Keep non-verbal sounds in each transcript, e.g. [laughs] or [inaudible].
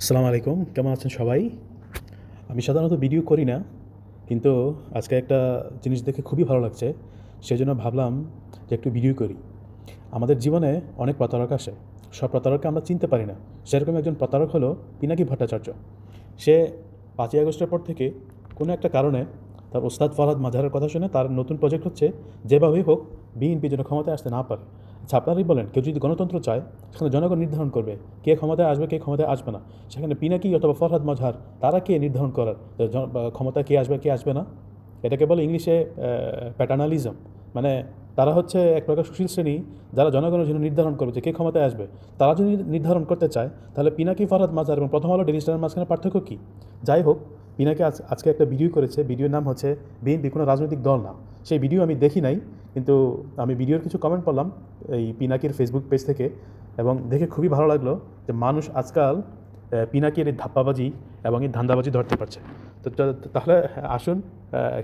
আসসালামু আলাইকুম, কেমন আছেন সবাই? আমি সাধারণত ভিডিও করি না, কিন্তু আজকে একটা জিনিস দেখে খুবই ভালো লাগছে সেই জন্য ভাবলাম যে একটু ভিডিও করি। আমাদের জীবনে অনেক প্রতারক আসে, সব প্রতারককে আমরা চিনতে পারি না। সেরকম একজন প্রতারক হলো পিনাকি ভট্টাচার্য। সে পাঁচই আগস্টের পর থেকে কোনো একটা কারণে তার ওস্তাদ ফরহাদ মাজারের কথা শুনে তার নতুন প্রজেক্ট হচ্ছে, যেভাবেই হোক, বিএনপি যেন ক্ষমতায় আসতে না পারে। আচ্ছা আপনারাই বলেন, কেউ যদি গণতন্ত্র চায়, সেখানে জনগণ নির্ধারণ করবে। কে ক্ষমতায় আসবে, কে ক্ষমতায় আসবে না। সেখানে পিনাকি অথবা ফরহাদ মজহার, তারা কে নির্ধারণ করার? ক্ষমতায় কে আসবে কে আসবে না? এটাকে বলে ইংলিশে প্যাটার্নালিজম মানে তারা হচ্ছে এক প্রকার সুশীল শ্রেণি, যারা জনগণের জন্য নির্ধারণ করবে যে কে ক্ষমতায় আসবে। তারা যদি নির্ধারণ করতে চায়, তাহলে পিনাকি ফরহাদ মাজার এবং প্রথম আলো ডেলি মাঝখানে পার্থক্য কী? যাই হোক, পিনাকি আজ আজকে একটা ভিডিও করেছে। ভিডিওর নাম হচ্ছে বিএনপি কোনো রাজনৈতিক দল না। সেই ভিডিও আমি দেখি নাই, কিন্তু আমি ভিডিওর কিছু কমেন্ট পড়লাম এই পিনাকির ফেসবুক পেজ থেকে এবং দেখে খুবই ভালো লাগল যে মানুষ আজকাল পিনাকির এই ধাপ্পাবাজি এবং এই ধান্দাবাজি ধরতে পারছে। তা- তাহলে আসুন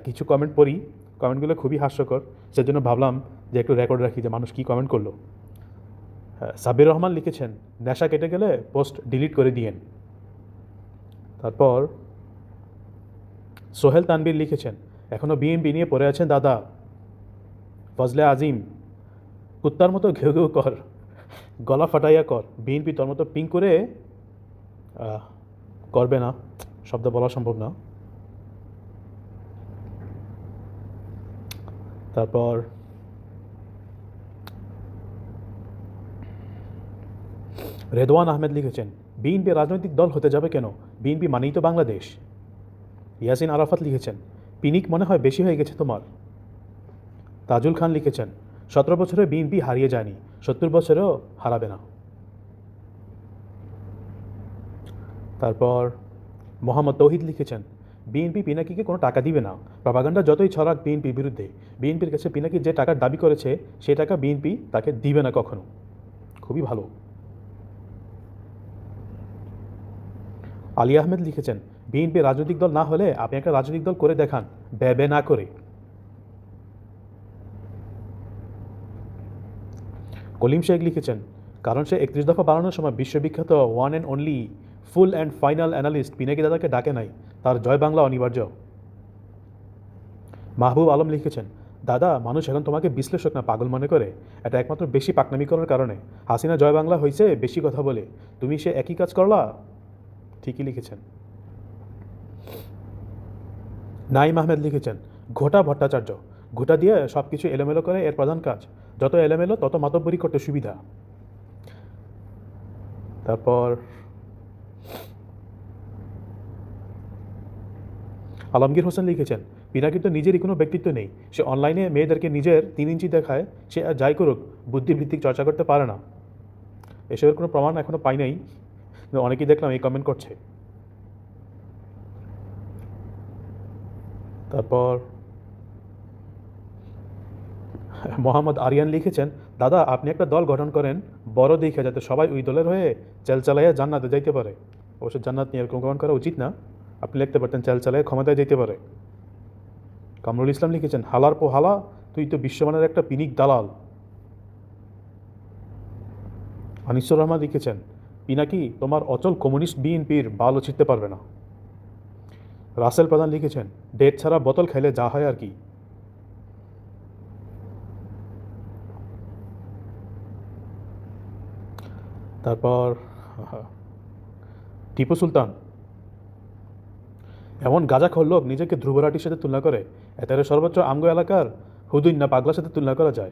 কিছু কমেন্ট পড়ি। কমেন্টগুলো খুবই হাস্যকর। সেজন্য ভাবলাম যে একটু রেকর্ড রাখি যে মানুষ কী কমেন্ট করল। হ্যাঁ, সাবির রহমান লিখেছেন নেশা কেটে গেলে পোস্ট ডিলিট করে দিয়েন। তারপর সোহেল তানবীর লিখেছেন এখনও বিএমপি নিয়ে পড়ে আছেন দাদা। ফজলে আজিম কুত্তার মতো ঘেউ ঘেউ কর গলা ফাটাইয়া কর বিএনপি তোর মতো পিং করে করবে না শব্দ বলা সম্ভব না। তারপর রেদওয়ান আহমেদ লিখেছেন, বিএনপি রাজনৈতিক দল হতে যাবে কেন? বিএনপি মানেই তো বাংলাদেশ। ইয়াসিন আরাফাত লিখেছেন, পিনিক মনে হয় বেশি হয়ে গেছে তোমার। তাজুল খান লিখেছেন, সতেরো বছরে বিএনপি হারিয়ে যায়নি, সত্তর বছরেও হারাবে না। তারপর মোহাম্মদ তৌহিদ লিখেছেন বিএনপি পিনাকিকে কোনো টাকা দিবে না। প্রভাগান্ডা যতই ছড়াক বিএনপির বিরুদ্ধে, বিএনপির কাছে পিনাকি যে টাকার দাবি করেছে, সে টাকা বিএনপি তাকে দিবে না কখনো। খুবই ভালো। আলী আহমেদ লিখেছেন, বিএনপি রাজনৈতিক দল না হলে আপনি একটা রাজনৈতিক দল করে দেখান, ব্যবে না করে। কলিম শেখ লিখেছেন, কারণ সে একত্রিশ দফা বানানোর সময় বিশ্ববিখ্যাত one and only full and final analyst Pinaki দাদাকে ডাকে নাই। তার জয় বাংলা অনিবার্য। মাহবুব আলম লিখেছেন, দাদা, মানুষ এখন তোমাকে বিশ্লেষক না, পাগল মনে করে? এটা একমাত্র বেশি পাকনামি করার কারণে। হাসিনা জয় বাংলা হয়েছে বেশি কথা বলে। তুমি সে একই কাজ করলা? ঠিকই লিখেছেন। নাইম আহমেদ লিখেছেন, ঘোটা ভট্টাচার্য। ঘোটা দিয়ে সব কিছু এলোমেলো করে এর প্রধান কাজ। যত এলোমেলো, তত মাতব্বরি করতে সুবিধা। তারপর আলমগীর হোসেন লিখেছেন পিনাকির তো নিজেরই, কোনো ব্যক্তিত্ব নেই। সে অনলাইনে মেয়েদেরকে নিজের তিন ইঞ্চি দেখায়, সে আর যাই করুক বুদ্ধিভিত্তিক চর্চা করতে পারে না। এসবের কোনো প্রমাণ এখনও পাই নাই। অনেকেই দেখলাম এই কমেন্ট করছে। তারপর মোহাম্মদ আরিয়ান লিখেছেন, দাদা, আপনি একটা দল গঠন করেন, বড় দেখে যাতে সবাই ওই দলের হয়ে চেল চালাইয়া জান্নাতে যাইতে পারে। অবশ্য জান্নাত নিয়ে এরকম গ্রহণ করা উচিত না। আপনি লিখতে পারতেন চাল চালাইয়া ক্ষমতায় যেতে পারে। কামরুল ইসলাম লিখেছেন, হালার পো হালা, তুই তো বিশ্বমানের একটা পিনিক দালাল। আনিসুর রহমান লিখেছেন পিনাকি তোমার অচল কমিউনিস্ট বিএনপির বালও ছিটতে পারবে না? রাসেল প্রধান লিখেছেন, ডেট ছাড়া বোতল খাইলে যা হয় আর কি। তারপর টিপু সুলতান এমন গাঁজাখোর লোক নিজেকে ধ্রুবরাটির সাথে তুলনা করে এতারে সর্বোচ্চ আঙ্গ এলাকার হুদুইন না পাগলার সাথে তুলনা করা যায়।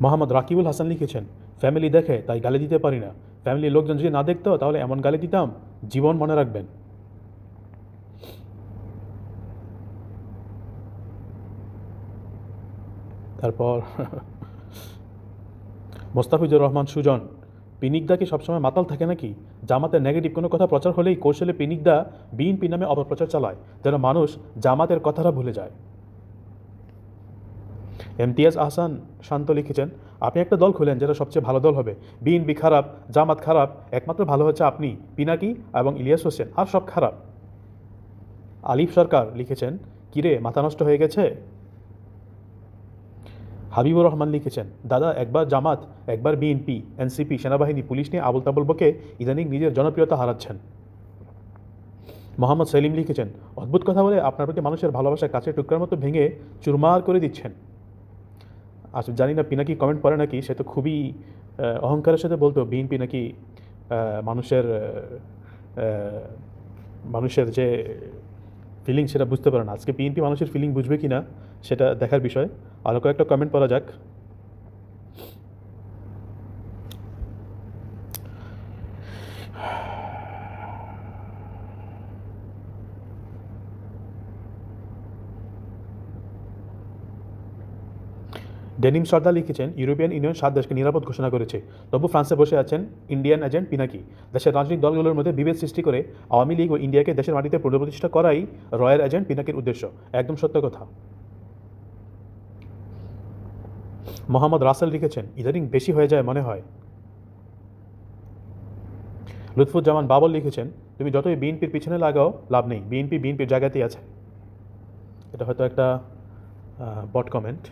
মোহাম্মদ রাকিবুল হাসান লিখেছেন, ফ্যামিলি দেখে তাই গালি দিতে পারি না। ফ্যামিলির লোকজন যদি না দেখতো, তাহলে এমন গালি দিতাম, জীবন মনে রাখবেন। তারপর [laughs] মোস্তাফিজুর রহমান সুজন, পিনিকদা কি সবসময় মাতাল থাকে নাকি? জামাতের নেগেটিভ কোনো কথা প্রচার হলেই কৌশলে পিনিকদা বিএনপি নামে অপপ্রচার চালায়, যেন মানুষ জামাতের কথাটা ভুলে যায়। এমতিয়াজ আহসান শান্ত লিখেছেন, আপনি একটা দল খুলেন যেটা সবচেয়ে ভালো দল হবে। বিএনপি খারাপ, জামাত খারাপ, একমাত্র ভালো হচ্ছে আপনি, পিনাকি এবং ইলিয়াস হোসেন, আর সব খারাপ। আলিফ সরকার লিখেছেন, কিরে, মাথা নষ্ট হয়ে গেছে? হাবিবুর রহমান লিখেছেন, দাদা, একবার জামাত, একবার বিএনপি, এনসিপি, সেনাবাহিনী, পুলিশ নিয়ে আবুল তাবুল বকে ইদানিং নিজের জনপ্রিয়তা হারাচ্ছেন। মোহাম্মদ সেলিম লিখেছেন, অদ্ভুত কথা বলে আপনার প্রতি মানুষের ভালোবাসা কাছে টুকরার মতো ভেঙে চুরমার করে দিচ্ছেন। আসলে জানি না, পিনাকি কমেন্ট পড়ে নাকি, সে তো খুবই অহংকারের সাথে বলতো, বিএনপি নাকি মানুষের মানুষের যে ফিলিং সেটা বুঝতে পারে না। আজকে পিএনপি মানুষের ফিলিং বুঝবে কি না সেটা দেখার বিষয়। আরও কয়েকটা কমেন্ট পড়া যাক। ডেনিম সর্দার লিখেছেন, ইউরোপিয়ান ইউনিয়ন সাত দেশকে নিরাপদ ঘোষণা করেছে। তবু ফ্রান্সে বসে আছেন ইন্ডিয়ান এজেন্ট পিনাকি। দেশের রাজনৈতিক দলগুলোর মধ্যে বিভেদ সৃষ্টি করে আওয়ামী লীগ ও ইন্ডিয়াকে দেশের মাটিতে পুনঃপ্রতিষ্ঠা করাই রয়্যাল এজেন্ট পিনাকির উদ্দেশ্য। একদম সত্য কথা। মোহাম্মদ রাসেল লিখেছেন, ইদানিং বেশি হয়ে যায় মনে হয়। লুৎফুজ্জামান বাবল লিখেছেন, তুমি যতই বিএনপির পিছনে লাগাও, লাভ নেই। বিএনপি বিএনপির জায়গাতেই আছে। এটা হয়তো একটা বট কমেন্ট।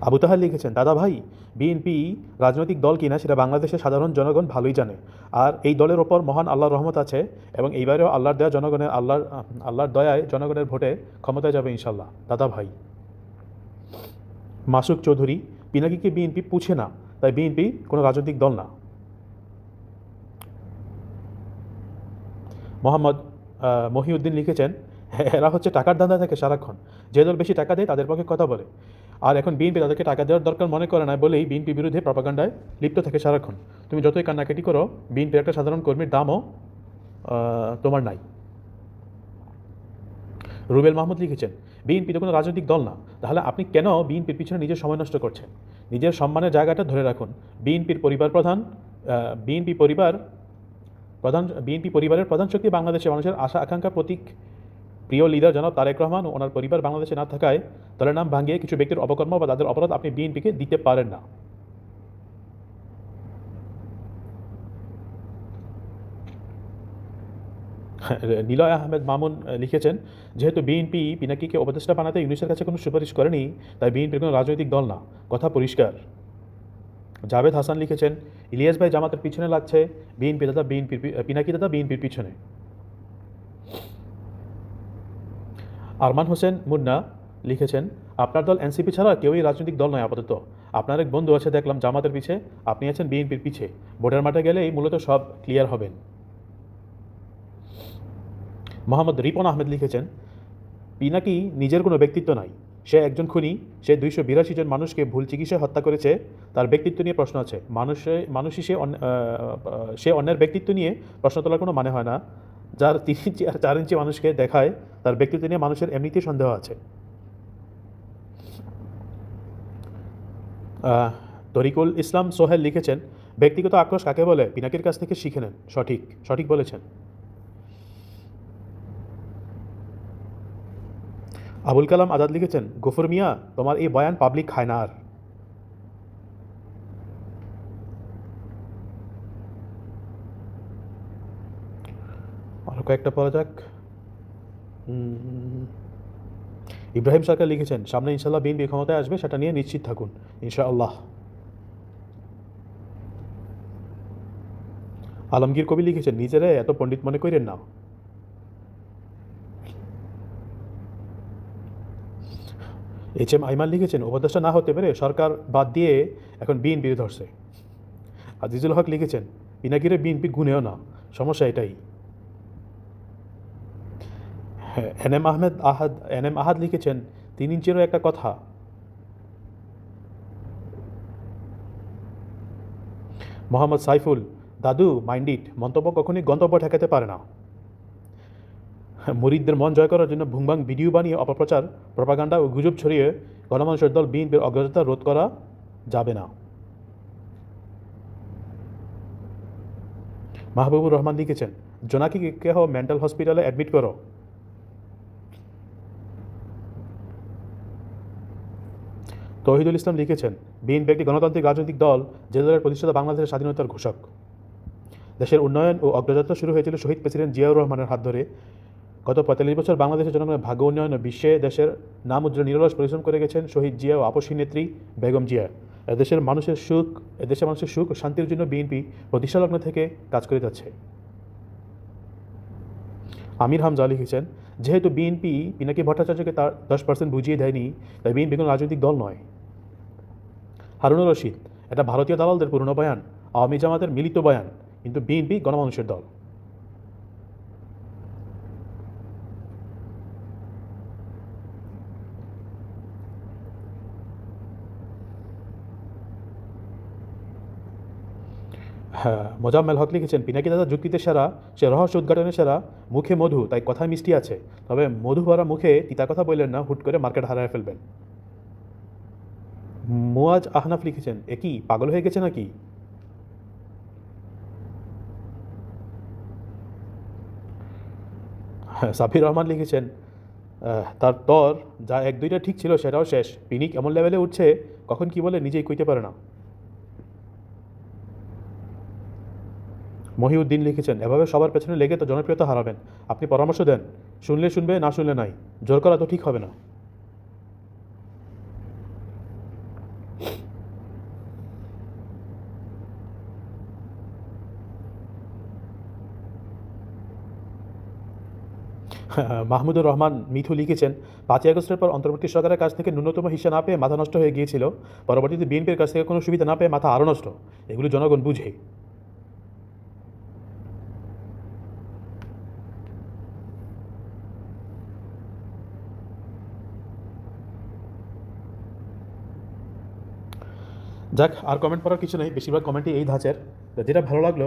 আবু তাহার লিখেছেন দাদা ভাই বিএনপি রাজনৈতিক দল কিনা সেটা বাংলাদেশের সাধারণ জনগণ ভালোই জানে। আর এই দলের ওপর মহান আল্লাহর রহমত আছে এবং এইবারেও আল্লাহর দেয়া জনগণের আল্লাহর আল্লাহর দয়ায় জনগণের ভোটে ক্ষমতায় যাবে ইনশাল্লাহ দাদা ভাই মাসুক চৌধুরী পিনাকিকে বিএনপি পুছে না তাই বিএনপি কোনো রাজনৈতিক দল না। মোহাম্মদ মহিউদ্দিন লিখেছেন "হ্যাঁ, এরা হচ্ছে টাকার দান্দা থাকে সারাক্ষণ। যে দল বেশি টাকা দেয় তাদের পক্ষে কথা বলে। আর এখন বিএনপি তাদেরকে টাকা দেওয়ার দরকার মনে করে না বলেই বিএনপি বিরুদ্ধে প্রপাগান্ডায় লিপ্ত থাকে সারাক্ষণ। তুমি যতই কান্নাকাটি করো, বিএনপির একটা সাধারণ কর্মীর দামও তোমার নাই। রুবেল মাহমুদ লিখেছেন, বিএনপি তো কোনো রাজনৈতিক দল না। তাহলে আপনি কেন বিএনপির পিছনে নিজের সময় নষ্ট করছেন? নিজের সম্মানের জায়গাটা ধরে রাখুন। বিএনপির পরিবার প্রধান বিএনপি পরিবার প্রধান, বিএনপি পরিবারের প্রধান শক্তি বাংলাদেশের মানুষের আশা আকাঙ্ক্ষা প্রতীক প্রিয় লিডার জনাব তারেক রহমান ও ওনার পরিবার বাংলাদেশে না থাকায় দলের নাম ভাঙিয়ে কিছু ব্যক্তির অপকর্ম বা তাদের অপরাধ আপনি বিএনপিকে দিতে পারেন না। নিলয় আহমেদ মামুন লিখেছেন, যেহেতু বিএনপি পিনাকিকে উপদেষ্টা বানাতে ইউনিসের কাছে কোনো সুপারিশ করেনি, তাই বিএনপির কোনো রাজনৈতিক দল না। কথা পরিষ্কার। জাভেদ হাসান লিখেছেন, ইলিয়াস ভাই জামাতের পিছনে লাগছে, বিএনপি দাদা বিএনপির পিনাকি দাদা বিএনপির পিছনে। আরমান হোসেন মুন্না লিখেছেন, আপনার দল এনসিপি ছাড়া কেউই রাজনৈতিক দল নয় আপাতত। আপনার এক বন্ধু আছে, দেখলাম জামাতের পিছে। আপনি আছেন বিএনপির পিছে। ভোটের মাঠে গেলেই মূলত সব ক্লিয়ার হবেন। মোহাম্মদ রিপন আহমেদ লিখেছেন পিনাকি নিজের কোনো ব্যক্তিত্ব নাই। সে একজন খুনি, সে দুইশো বিরাশি জন মানুষকে ভুল চিকিৎসায় হত্যা করেছে। তার ব্যক্তিত্ব নিয়ে প্রশ্ন আছে। মানুষে, মানুষই সে সে অন্যের ব্যক্তিত্ব নিয়ে প্রশ্ন তোলার কোনো মানে হয় না। যার তিন ইঞ্চি আর চার ইঞ্চি মানুষকে দেখায়, তার ব্যক্তিত্ব নিয়ে মানুষের এমনিতেই সন্দেহ আছে। তরিকুল ইসলাম সোহেল লিখেছেন, ব্যক্তিগত আক্রোশ কাকে বলে? পিনাকের কাছ থেকে শিখে নেন। সঠিক সঠিক বলেছেন। আবুল কালাম আজাদ লিখেছেন, গফুর মিয়া, তোমার এই বয়ান পাবলিক খায় না আর আরও কয়েকটা পড়া যাক। ইব্রাহিম সরকার লিখেছেন, সামনে ইনশাল্লাহ বিএনপি ক্ষমতায় আসবে, সেটা নিয়ে নিশ্চিত থাকুন, ইনশাআল্লাহ। আলমগীর কবি লিখেছেন, নিজেরা এত পণ্ডিত মনে করেন না। এইচ এম আইমান লিখেছেন, উপদেষ্টা না হতে পারে সরকার বাদ দিয়ে এখন বিএনপি ধরছে। আজিজুল হক লিখেছেন পিনাকিরে বিএনপি গুনেও না, সমস্যা এটাই। হ্যাঁ N M Ahmed Ahad N M Ahad লিখেছেন তিন ইঞ্চেরও একটা কথা মোহাম্মদ সাইফুল দাদু মাইন্ডিট মন্তব্য কখনই গন্তব্য ঠেকাতে পারে না মুরিদদের মন জয় করার জন্য ভুংবাং ভিডিও বানিয়ে অপপ্রচার প্রপাগান্ডা ও গুজব ছড়িয়ে গণমানুষের দল বিএনপির অগ্রযাত্রা রোধ করা যাবে না মাহবুবুর রহমান লিখেছেন জোনাকিকে কেহ মেন্টাল হসপিটালে অ্যাডমিট করো তহিদুল ইসলাম লিখেছেন, বিএনপি একটি গণতান্ত্রিক রাজনৈতিক দল যে দলের প্রতিষ্ঠাতা বাংলাদেশের স্বাধীনতার ঘোষক। দেশের উন্নয়ন ও অগ্রযাত্রা শুরু হয়েছিল শহীদ প্রেসিডেন্ট জিয়াউর রহমানের হাত ধরে। গত পঁয়তাল্লিশ বছর বাংলাদেশের জনগণের ভাগ্য উন্নয়ন ও বিশ্বে দেশের নাম উজ্জ্বল নিরলস পরিশ্রম করে গেছেন শহীদ জিয়া ও আপসী নেত্রী বেগম জিয়া। এদেশের মানুষের সুখ, এদেশের মানুষের সুখ ও শান্তির জন্য বিএনপি প্রতিষ্ঠালগ্ন থেকে কাজ করে যাচ্ছে। আমির হামজা লিখেছেন যেহেতু বিএনপি পিনাকি ভট্টাচার্যকে তার দশ পার্সেন্ট বুঝিয়ে দেয়নি, তাই বিএনপি কোনো রাজনৈতিক দল নয়। হারুনুর রশিদ, এটা ভারতীয় দালালদের পুরনো বয়ান, আওয়ামী জামাতের মিলিত বয়ান, কিন্তু বিএনপি গণমানুষের দল। হ্যাঁ মোজাম্মেল হক লিখেছেন পিনাকি দাদা যুক্তিতে সেরা, সে রহস্য উদ্ঘাটনে সেরা, মুখে মধু, তাই কথায় মিষ্টি আছে। তবে মধু ভরা মুখে তিতা কথা বললেন না, হুট করে মার্কেট হারায় ফেলবেন। মুয়াজ আহনাফ লিখেছেন, এ কি, পাগল হয়ে গেছে নাকি? হ্যাঁ সাফির রহমান লিখেছেন তার তর যা এক দুইটা ঠিক ছিল সেটাও শেষ। পিনিক এমন লেভেলে উঠছে, কখন কি বলে নিজেই কইতে পারে না। মহিউদ্দিন লিখেছেন, এভাবে সবার পেছনে লেগে তো জনপ্রিয়তা হারাবেন। আপনি পরামর্শ দেন, শুনলে শুনবে, না শুনলে নাই। জোর করা তো ঠিক হবে না। [laughs] মাহমুদুর রহমান মিথু লিখেছেন, পাঁচই আগস্টের পর অন্তর্বর্তী সরকারের কাছ থেকে ন্যূনতম হিসা না পেয়ে মাথা নষ্ট হয়ে গিয়েছিল। পরবর্তীতে বিএনপির কাছ থেকে কোনো সুবিধা না পেয়ে মাথা আরও নষ্ট। এগুলো জনগণ বুঝে। যাক, আর কমেন্ট পড়ার কিছু নেই। বেশিরভাগ কমেন্টই এই ধাঁচের। যেটা ভালো লাগল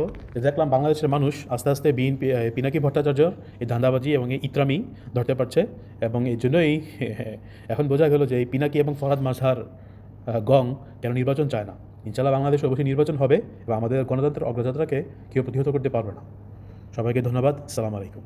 দেখলাম বাংলাদেশের মানুষ আস্তে আস্তে বিএনপি পিনাকি ভট্টাচার্য, এই ধান্দাবাজি এবং এই ইত্রামি ধরতে পারছে এবং এই জন্যই এখন বোঝা গেল যে এই পিনাকি এবং ফরহাদ মাঝহার গং কেন নির্বাচন চায় না। ইনশাল্লাহ বাংলাদেশে অবশ্যই নির্বাচন হবে এবং আমাদের গণতন্ত্রের অগ্রযাত্রাকে কেউ প্রতিহত করতে পারবে না। সবাইকে ধন্যবাদ। সালাম আলাইকুম।